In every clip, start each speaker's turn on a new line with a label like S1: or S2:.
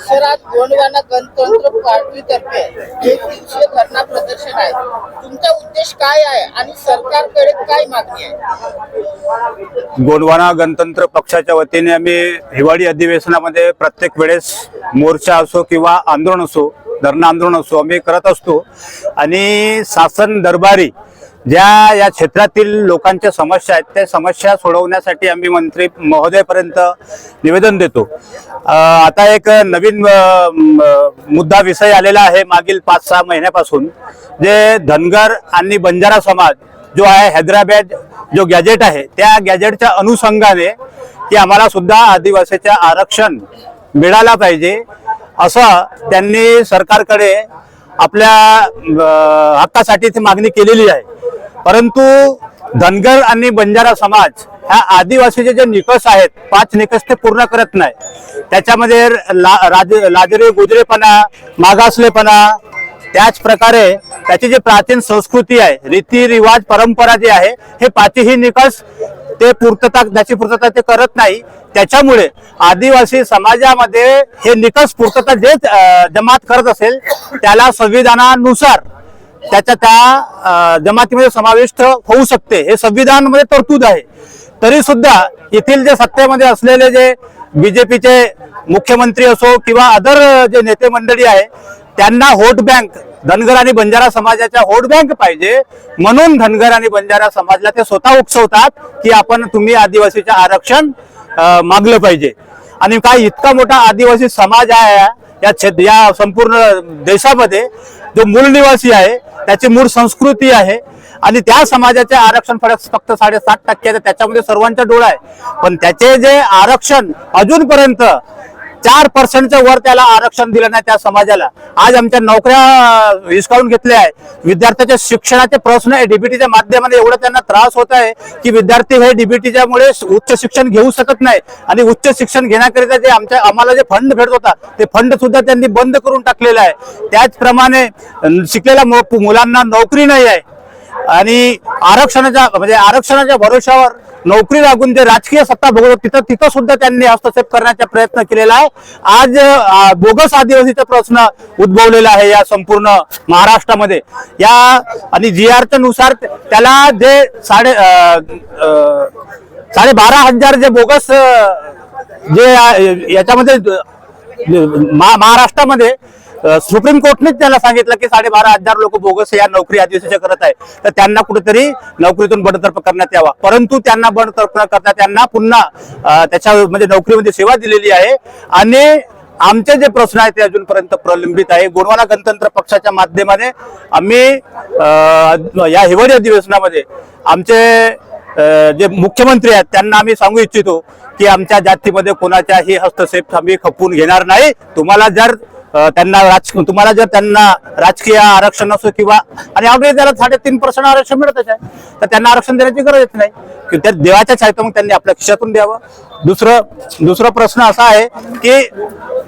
S1: शहरात गोंडवाना गणतंत्र पार्टीतर्फे एक दिवसीय धरणा प्रदर्शन आहे. तुमचा उद्देश काय आहे आणि सरकारकडे काय मागणी आहे?
S2: गोंडवाना गणतंत्र पक्षाच्या वतीने आम्ही हिवाळी अधिवेशनामध्ये प्रत्येक वेळेस मोर्चा असो किंवा आंदोलन असो धरणं आंदोलन असो आम्ही करत असतो. आणि शासन दरबारी ज्या या क्षेत्रातील लोकांच्या समस्या आहेत त्या समस्या सोडवण्यासाठी आम्ही मंत्री महोदयपर्यंत निवेदन देतो. आता एक नवीन मुद्दा विषय आलेला आहे मागील पाच सहा महिन्यापासून जे धनगर आणि बंजारा समाज जो आहे हैदराबाद जो गॅजेट आहे त्या गॅजेटच्या अनुषंगाने की आम्हाला सुद्धा आदिवासीचे आरक्षण मिळाला पाहिजे असं त्यांनी सरकारकडे आपल्या हक्कासाठी ती मागणी केलेली आहे. परंतु धनगर आणि बंजारा समाज ह्या आदिवासीचे जे निकष आहेत पाच निकष ते पूर्ण करत नाही. त्याच्यामध्ये ला, राज, लाजरे गुजरेपणा मागासलेपणा त्याच प्रकारे त्याची जी प्राचीन संस्कृती आहे रीती रिवाज परंपरा जी आहे हे पाचही निकष ते पूर्तता त्याची पूर्तता ते करत नाही. त्याच्यामुळे आदिवासी समाजामध्ये हे निकष पूर्तता जे जमात करत असेल त्याला संविधानानुसार त्याच्या त्या जमातीमध्ये समाविष्ट होऊ शकते. हे संविधानमध्ये तरतूद आहे. तरी सुद्धा येथील जे सत्तेमध्ये असलेले जे बीजेपीचे मुख्यमंत्री असो किंवा अदर जे नेते मंडळी आहे त्यांना व्होट बँक धनगर आणि बंजारा समाजाच्या व्होट बँक पाहिजे. म्हणून धनगर आणि बंजारा समाजला ते स्वतः उकसवतात की आपण तुम्ही आदिवासीचं आरक्षण मागलं पाहिजे. आणि काय इतका मोठा आदिवासी समाज आहे या क्षेत्र या संपूर्ण देशामध्ये जो मूळ निवासी आहे त्याची मूळ संस्कृती आहे आणि त्या समाजाचे आरक्षण फरक फक्त साडेसात टक्के आहे, त्याच्यामध्ये सर्वांचा डोळा आहे. पण त्याचे जे आरक्षण अजूनपर्यंत चार पर्सेंटच्या वर त्याला आरक्षण दिलं नाही त्या समाजाला. आज आमच्या नोकऱ्या हिसकावून घेतल्या आहे. विद्यार्थ्याच्या शिक्षणाचे प्रश्न आहे. डीबीटीच्या माध्यमाने एवढा त्यांना त्रास होत आहे की विद्यार्थी हे डीबीटीच्या मुळे उच्च शिक्षण घेऊ शकत नाही. आणि उच्च शिक्षण घेण्याकरिता जे आमच्या आम्हाला जे फंड भेटत होता ते फंड सुद्धा त्यांनी बंद करून टाकलेला आहे. त्याचप्रमाणे शिकलेल्या मुलांना नोकरी नाही आहे. आणि आरक्षणाच्या म्हणजे आरक्षणाच्या भरोशावर नोकरी लागून जे राजकीय सत्ता भोगवत तिथं तिथं सुद्धा त्यांनी हस्तक्षेप करण्याचा प्रयत्न केलेला आहे. आज बोगस आदिवासीचा प्रश्न उद्भवलेला आहे या संपूर्ण महाराष्ट्रामध्ये. या आणि जी आरच्या नुसार त्याला जे साडे अं, अं, साडे बारा हजार जे बोगस जे याच्यामध्ये महाराष्ट्रामध्ये सुप्रीम कोर्टनेच त्याला सांगितलं की साडेबारा हजार लोक बोगस या नोकरी आदिवासीच्या करत आहे. तर त्यांना कुठेतरी नोकरीतून बडतर्फ करण्यात यावा. परंतु त्यांना बडतर्फ करता त्यांना पुन्हा त्याच्या म्हणजे नोकरीमध्ये सेवा दिलेली आहे. आणि आमचे जे प्रश्न आहेत ते अजूनपर्यंत प्रलंबित आहे. गोरवाला गणतंत्र पक्षाच्या माध्यमाने आम्ही या हिवाळी अधिवेशनामध्ये आमचे जे मुख्यमंत्री आहेत त्यांना आम्ही सांगू इच्छितो की आमच्या जातीमध्ये कोणाच्याही हस्तक्षेप आम्ही खपवून घेणार नाही. तुम्हाला जर त्यांना राज तुम्हाला जर त्यांना राजकीय आरक्षण असो किंवा आणि ऑलरेडी त्याला साडेतीन पर्सेंट आरक्षण मिळतच आहे. तर त्यांना आरक्षण देण्याची गरज येत नाही. की त्या देवाच्याच आहे तर मग त्यांनी आपल्या खिशातून द्यावं. दुसरं दुसरा प्रश्न असा आहे की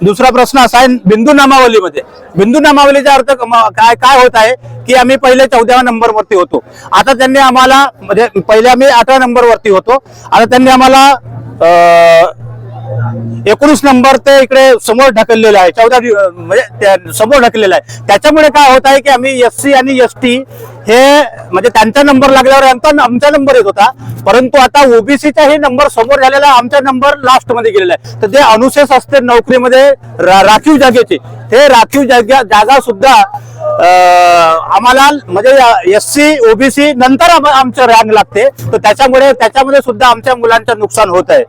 S2: दुसरा प्रश्न असा आहे बिंदू नामावलीमध्ये. बिंदू नामावलीचा अर्थ काय काय होत आहे की आम्ही पहिले चौदाव्या नंबरवरती होतो. आता त्यांनी आम्हाला म्हणजे पहिले आम्ही आठव्या नंबरवरती होतो. आता त्यांनी आम्हाला एकोणीस नंबर ते इकडे समोर ढकललेलं आहे. चौदा म्हणजे समोर ढकललेलं आहे. त्याच्यामुळे काय होत आहे की आम्ही एस सी आणि एस टी हे म्हणजे त्यांचा नंबर लागल्यावर आमचा आमचा नंबर येत होता. परंतु आता ओबीसीचा हे नंबर समोर झालेला आहे, आमचा नंबर लास्टमध्ये गेलेला आहे. तर जे अनुशेष असते नोकरीमध्ये रा- राखीव जागेचे ते राखीव जागा जागा सुद्धा आम्हाला म्हणजे एस सी ओबीसी नंतर आमचं रँक लागते. तर त्याच्यामुळे त्याच्यामध्ये सुद्धा आमच्या मुलांचं नुकसान होत आहे.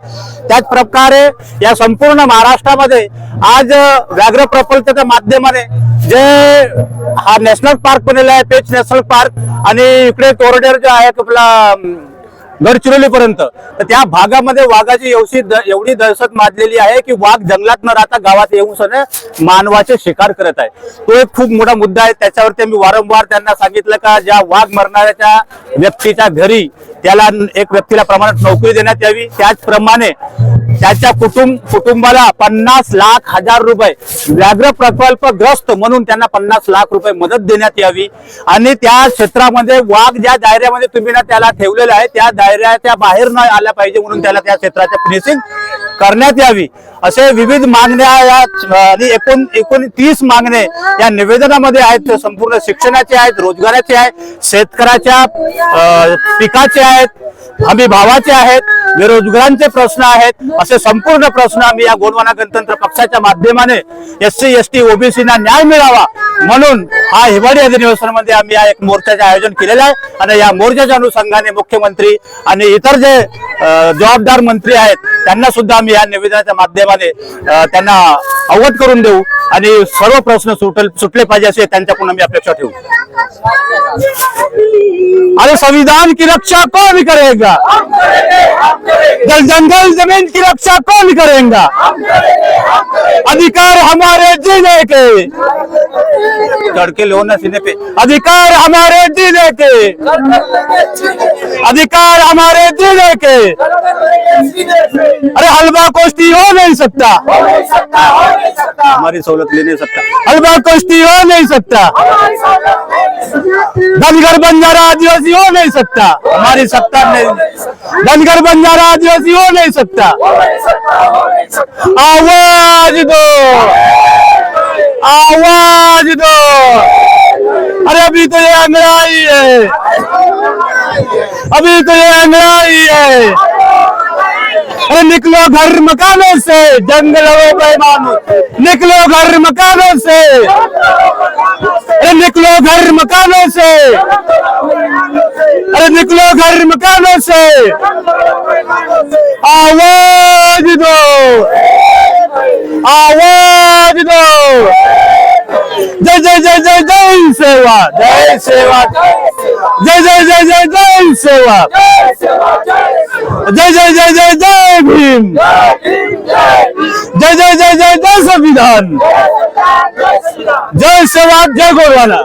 S2: त्याच प्रकारे या संपूर्ण महाराष्ट्रामध्ये आज व्याघ्र प्रकल्पाच्या माध्यमाने जे हा नॅशनल पार्क बनलेला आहे पेच नॅशनल पार्क आणि इकडे कोरडेर जो आहे आपला गडचिरोलीपर्यंत. तर त्या भागामध्ये वाघाची एवढी एवढी दहशत माजलेली आहे की वाघ जंगलात न राहता गावात येऊन सने मानवाचे शिकार करत आहे. तो एक खूप मोठा मुद्दा आहे. त्याच्यावरती मी वारंवार त्यांना सांगितलं का ज्या वाघ मरणाऱ्याच्या व्यक्तीच्या घरी त्याला एक व्यक्तीला प्रमाणात नोकरी देण्यात यावी. त्याचप्रमाणे त्याच्या कुटुंब कुटुंबाला पन्नास लाख हजार रुपये. व्याघ्र प्रकल्पग्रस्त म्हणून त्यांना पन्नास लाख रुपये मदत देण्यात यावी. आणि त्या क्षेत्रामध्ये वाघ ज्या दायऱ्यामध्ये तुम्ही ना त्याला ठेवलेलं आहे त्या दायऱ्याच्या बाहेर न आल्या पाहिजे म्हणून त्याला त्या क्षेत्राच्या फिनिशिंग करण्यात यावी. असे विविध मागण्या या आणि एकूण एकूण तीस मागणे या निवेदनामध्ये आहेत. ते संपूर्ण शिक्षणाचे आहेत रोजगाराचे आहेत शेतकऱ्याच्या पिकाचे आहेत हमी भावाचे आहेत. बेरोजगारांचे प्रश्न आहेत. असे संपूर्ण प्रश्न आम्ही या गोंडवाना गणतंत्र पक्षाच्या माध्यमाने एस सी एस टी ओबीसीना न्याय मिळावा म्हणून हा हिवाळी अधिवेशनामध्ये आम्ही या एक मोर्चाचे आयोजन केलेलं आहे. आणि या मोर्चाच्या अनुषंगाने मुख्यमंत्री आणि इतर जे जबाबदार मंत्री आहेत त्यांना सुद्धा आम्ही या निवेदनाच्या माध्यमाने त्यांना अवगत करून देऊ आणि सर्व प्रश्न सुटल सुटले पाहिजे असे त्यांच्याकडून आम्ही अपेक्षा ठेवू. अरे संविधान की रक्षा कोण करेगा? जल जंगल ज़मीन की रक्षा कौन करेगा? अधिकार हमारे जीने के। लड़के लो न सीने पे। अधिकार हमारे जीने के। अधिकार हमारे जीने के। अरे हलवा कोष्टी हो नहीं सकता। हमारी सहूलत ले नहीं सकता। हलवा कोष्टी हो नहीं सकता। धनगर बंजारा आदिवासी हो नहीं सकता। हमारी सत्ता नहीं धनगर बंजारा आदिवासी हो नहीं सकता। आवाज़ दो। आवाज़ दो। अरे अभी तो ये अंगड़ाई है। अभी तो ये अंगड़ाई है। अरे निकलो घर मकानों से जंगलों बेमानों निकलो घर मकानों से। अरे निकलो घर मकानों से। अरे निकलो घर मकानों से। आवाज दो। आवाज दो। जय जय जय जय जय सेवा। जय सेवा। जय जय जय जय जय सेवा। जय जय जय जय जय भीम जय जय जय जय जय संविधान जय सेवा जय गोरवाना